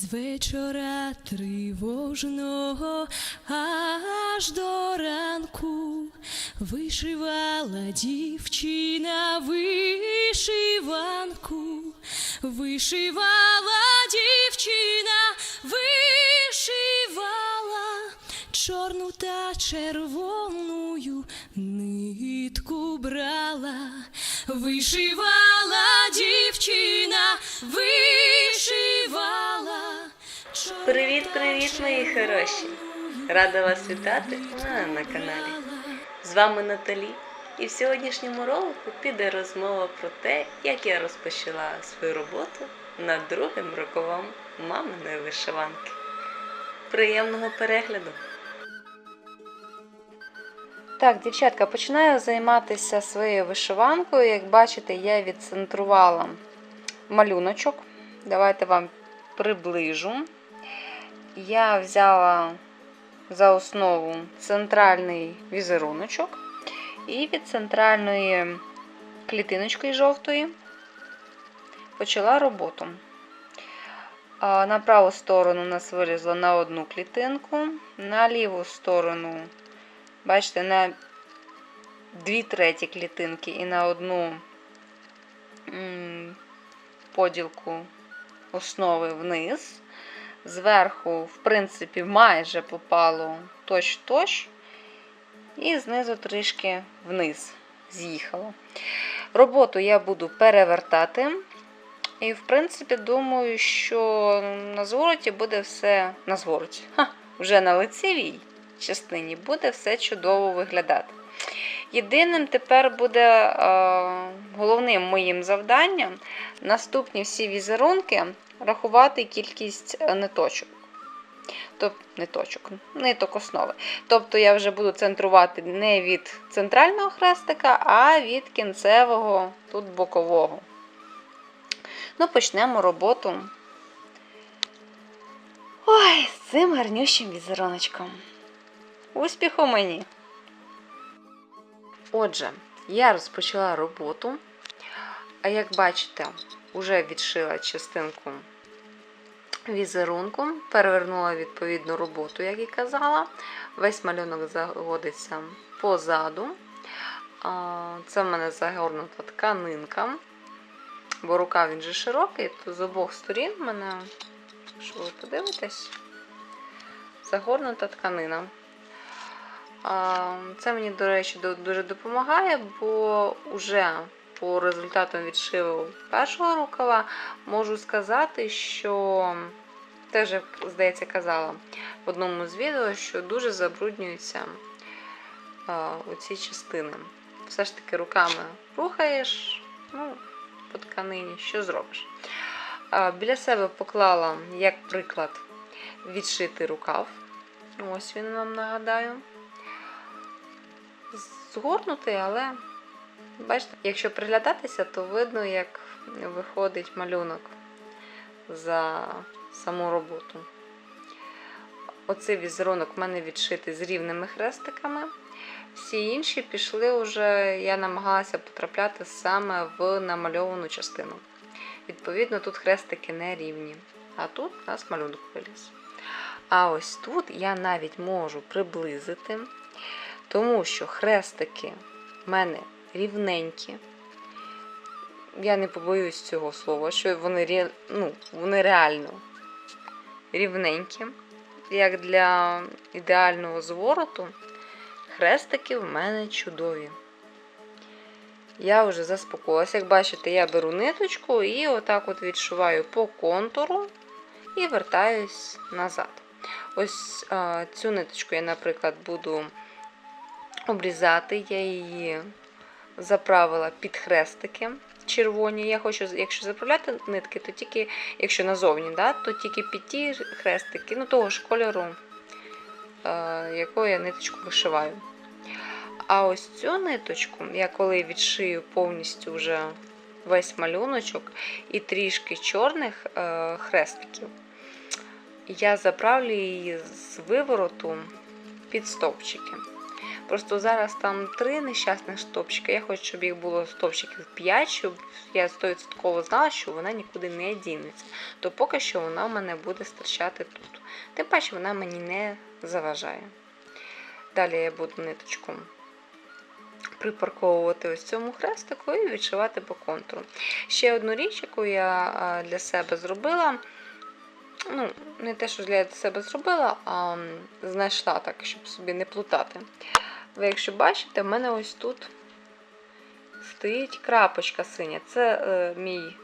з вечора тривожного аж до ранку вишивала дівчина вишиванку, вишивала дівчина, вишивала чорну та червоною нитку брала, вишивала дівчина, вишивала. Чорну Привіт, та привіт, мої хороші! Рада вас вітати мене на каналі. З вами Наталі. І в сьогоднішньому ролику піде розмова про те, як я розпочала свою роботу над другим рукавом маминої вишиванки. Приємного перегляду! Так, дівчатка, починаю займатися своєю вишиванкою. Як бачите, я відцентрувала малюночок. Давайте вам приближу. Я взяла за основу центральний візеруночок і від центральної клітиночки жовтої почала роботу. На праву сторону нас вилізло на одну клітинку, на ліву сторону, бачите, на дві треті клітинки і на одну поділку основи вниз. Зверху, в принципі, майже попало точ-точ, і знизу трішки вниз з'їхало. Роботу я буду перевертати. І, в принципі, думаю, що на звороті буде все на звороті. Ха, вже на лицевій частині буде все чудово виглядати. Єдиним тепер буде е, головним моїм завданням наступні всі візерунки рахувати кількість е, ниточок. Тобто ниточок, ниток основи. Тобто я вже буду центрувати не від центрального хрестика, а від кінцевого, тут бокового. Ну, почнемо роботу. Ой, з цим гарнющим візеруночком. Успіху мені! Отже, я розпочала роботу. А як бачите, вже відшила частинку візерунку, перевернула відповідну роботу, як і казала. Весь малюнок загодиться позаду. Це в мене загорнута тканинка, бо рука він же широкий, то з обох сторін в мене, якщо ви подивитесь, загорнута тканина. Це мені, до речі, дуже допомагає, бо вже по результатам відшиву першого рукава можу сказати, що теж, здається, казала в одному з відео, що дуже забруднюються оці частини. Все ж таки руками рухаєш, ну, по тканині, що зробиш. Біля себе поклала, як приклад, відшитий рукав. Ось він вам нагадаю. Згорнутий, але бачите, якщо приглядатися, то видно, як виходить малюнок за саму роботу. Оцей візерунок в мене відшитий з рівними хрестиками. Всі інші пішли вже, я намагалася потрапляти саме в намальовану частину. Відповідно, тут хрестики не рівні. А тут у нас малюнок виліз. А ось тут я навіть можу приблизити, тому що хрестики в мене рівненькі. Я не побоюсь цього слова, що вони, ну, вони реально рівненькі. Як для ідеального звороту, хрестики в мене чудові. Я вже заспокоїлася. Як бачите, я беру ниточку і отак от відшиваю по контуру і вертаюсь назад. Ось цю ниточку я, наприклад, буду обрізати. Я її заправила під хрестики червоні. Я хочу, якщо заправляти нитки, то тільки, якщо назовні, да, то тільки під ті хрестики, ну того ж кольору, е, якою я ниточку вишиваю. А ось цю ниточку, я коли відшию повністю вже весь малюночок і трішки чорних е, хрестиків, я заправлю її з вивороту під стовпчики. Просто зараз там три нещасних стопчики. Я хочу, щоб їх було стопчиків 5, щоб я 100% знала, що вона нікуди не дінеться. То поки що вона в мене буде стирчати тут. Тим паче вона мені не заважає. Далі я буду ниточку припарковувати ось цьому хрестику і відшивати по контуру. Ще одну річ, яку я для себе зробила. Ну, не те, що для себе зробила, а знайшла так, щоб собі не плутати. Ви, якщо бачите, в мене ось тут стоїть крапочка синя. Це е, мій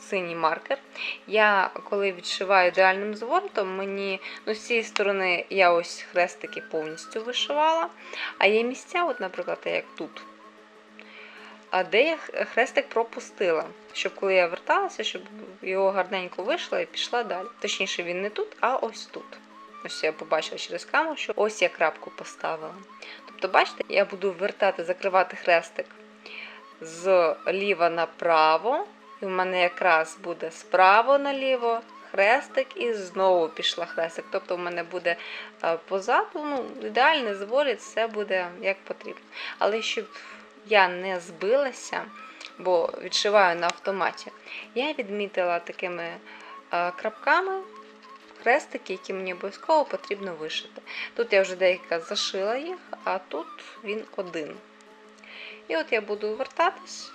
синій маркер. Я коли відшиваю ідеальним зворотом, мені ну, з цієї сторони я ось хрестики повністю вишивала. А є місця, от, наприклад, як тут. А де я хрестик пропустила, щоб коли я верталася, щоб його гарненько вийшла і пішла далі. Точніше, він не тут, а ось тут. Ось я побачила через камеру, що ось я крапку поставила. Тобто, бачите, я буду вертати, закривати хрестик з ліва направо, і в мене якраз буде справа наліво хрестик, і знову пішла хрестик. Тобто, в мене буде е, позаду, ну, ідеальний зворіт, все буде як потрібно. Але щоб я не збилася, бо відшиваю на автоматі, я відмітила такими е, крапками хрестики, які мені обов'язково потрібно вишити. Тут я вже деяка зашила їх, а тут він один. І от я буду вертатись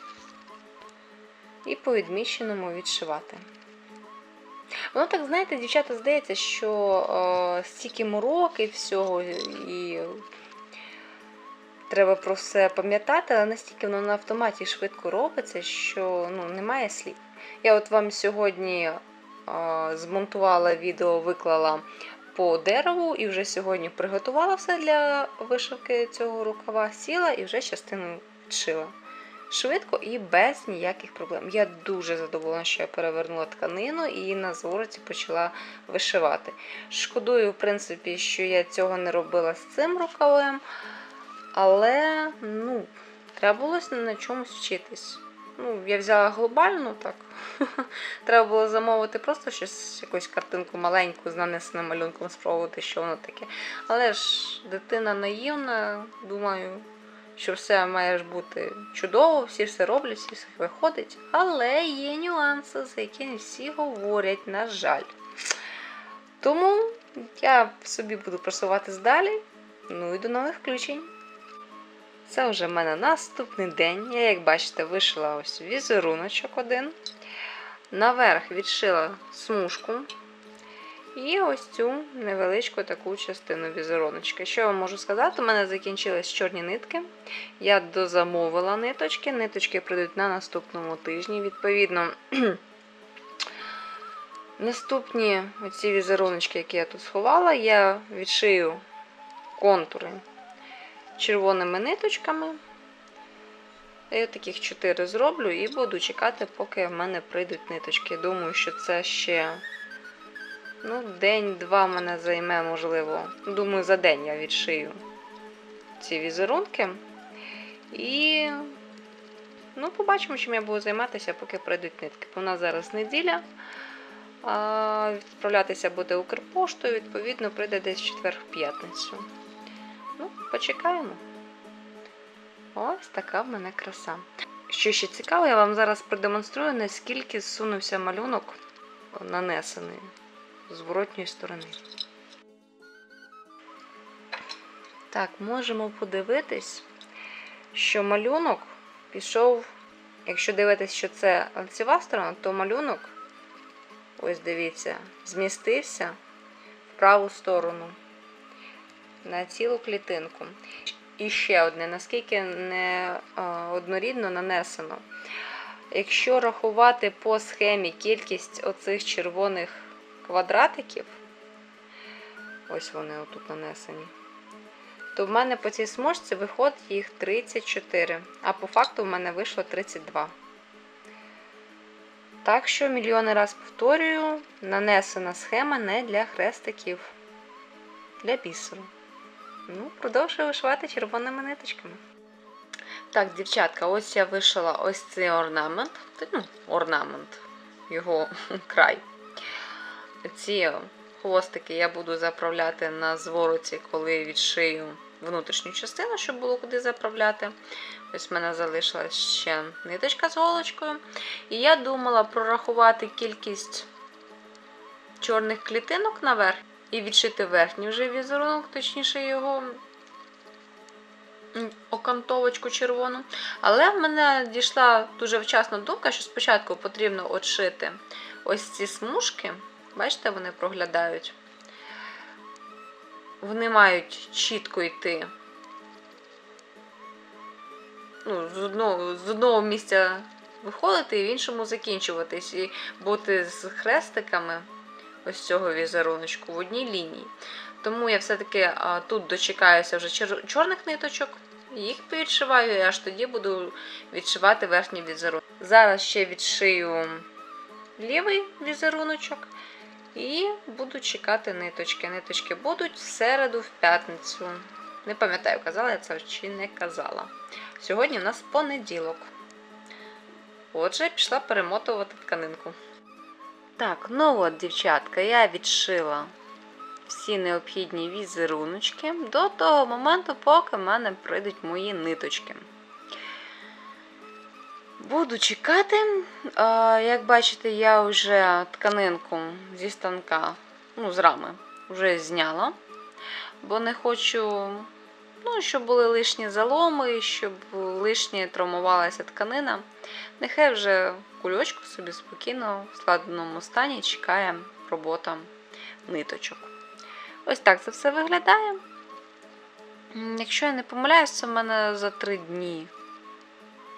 і по відміченому відшивати. Воно так, знаєте, дівчата, здається, що е, стільки мороки всього, і треба про все пам'ятати, але настільки воно на автоматі швидко робиться, що ну, немає слів. Я от вам сьогодні змонтувала відео, виклала по дереву і вже сьогодні приготувала все для вишивки цього рукава, сіла і вже частину відшила. Швидко і без ніяких проблем. Я дуже задоволена, що я перевернула тканину і на звороті почала вишивати. Шкодую, в принципі, що я цього не робила з цим рукавем, але ну, треба було на чомусь вчитись. Ну, я взяла глобально так. Треба було замовити просто щось, якусь картинку маленьку з нанесеним малюнком, спробувати, що воно таке. Але ж дитина наївна, думаю, що все має ж бути чудово, всі все роблять, всі все виходить. Але є нюанси, за які не всі говорять, на жаль. Тому я собі буду просуватись далі. Ну і до нових включень. Це вже в мене наступний день. Я, як бачите, вишила ось візеруночок один. Наверх відшила смужку. І ось цю невеличку таку частину візеруночки. Що я вам можу сказати? У мене закінчились чорні нитки. Я дозамовила ниточки. Ниточки прийдуть на наступному тижні. Відповідно, наступні оці візеруночки, які я тут сховала, я відшию контури червоними ниточками. Я таких 4 зроблю і буду чекати, поки в мене прийдуть ниточки. Думаю, що це ще ну, день-два мене займе, можливо. Думаю, за день я відшию ці візерунки. І ну, побачимо, чим я буду займатися, поки прийдуть нитки. У нас зараз неділя. А відправлятися буде Укрпоштою, відповідно, прийде десь четвер-п'ятницю. Ну, почекаємо. Ось така в мене краса. Що ще цікаво, я вам зараз продемонструю, наскільки зсунувся малюнок нанесений з зворотньої сторони. Так, можемо подивитись, що малюнок пішов, якщо дивитись, що це лицева сторона, то малюнок, ось дивіться, змістився в праву сторону на цілу клітинку. І ще одне, наскільки не однорідно нанесено. Якщо рахувати по схемі кількість оцих червоних квадратиків, ось вони отут нанесені, то в мене по цій смужці виходить їх 34, а по факту в мене вийшло 32. Так що, мільйони раз повторюю, нанесена схема не для хрестиків, для бісеру. Ну, продовжую вишивати червоними ниточками. Так, дівчатка, ось я вишила ось цей орнамент. Ну, орнамент, його край. Ці хвостики я буду заправляти на звороті, коли відшию внутрішню частину, щоб було куди заправляти. Ось в мене залишилась ще ниточка з голочкою. І я думала прорахувати кількість чорних клітинок наверх і відшити верхній вже візерунок, точніше його окантовочку червону. Але в мене дійшла дуже вчасна думка, що спочатку потрібно отшити ось ці смужки. Бачите, вони проглядають. Вони мають чітко йти ну, з, одного, з одного місця виходити і в іншому закінчуватись. І бути з хрестиками ось цього візеруночку в одній лінії. Тому я все-таки тут дочекаюся вже чорних ниточок, їх підшиваю, і аж тоді буду відшивати верхній візерунок. Зараз ще відшию лівий візеруночок і буду чекати ниточки. Ниточки будуть в середу, в п'ятницю. Не пам'ятаю, казала я це чи не казала. Сьогодні у нас понеділок. Отже, пішла перемотувати тканинку. Так, ну от, дівчатка, я відшила всі необхідні візеруночки до того моменту, поки в мене прийдуть мої ниточки. Буду чекати. Як бачите, я вже тканинку зі станка, ну, з рами, вже зняла, бо не хочу, ну, щоб були лишні заломи, щоб лишні травмувалася тканина. Нехай вже кульочку собі спокійно в складеному стані чекає робота ниточок. Ось так це все виглядає. Якщо я не помиляюсь, це в мене за три дні.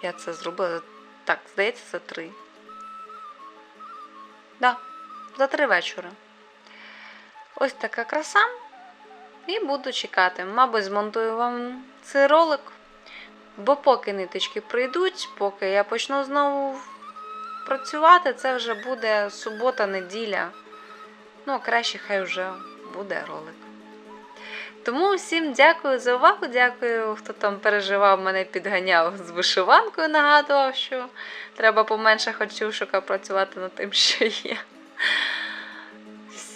Я це зробила. Так, здається, за три. Да, за три вечора. Ось така краса. І буду чекати. Мабуть, змонтую вам цей ролик. Бо поки ниточки прийдуть, поки я почну знову працювати, це вже буде субота-неділя. Ну, краще хай вже буде ролик. Тому всім дякую за увагу. Дякую, хто там переживав, мене підганяв з вишиванкою, нагадував, що треба поменше хочушок працювати над тим, що є.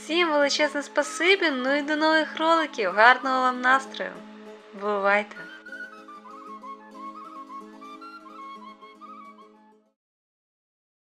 Всім величезне спасибі, ну і до нових роликів. Гарного вам настрою. Бувайте!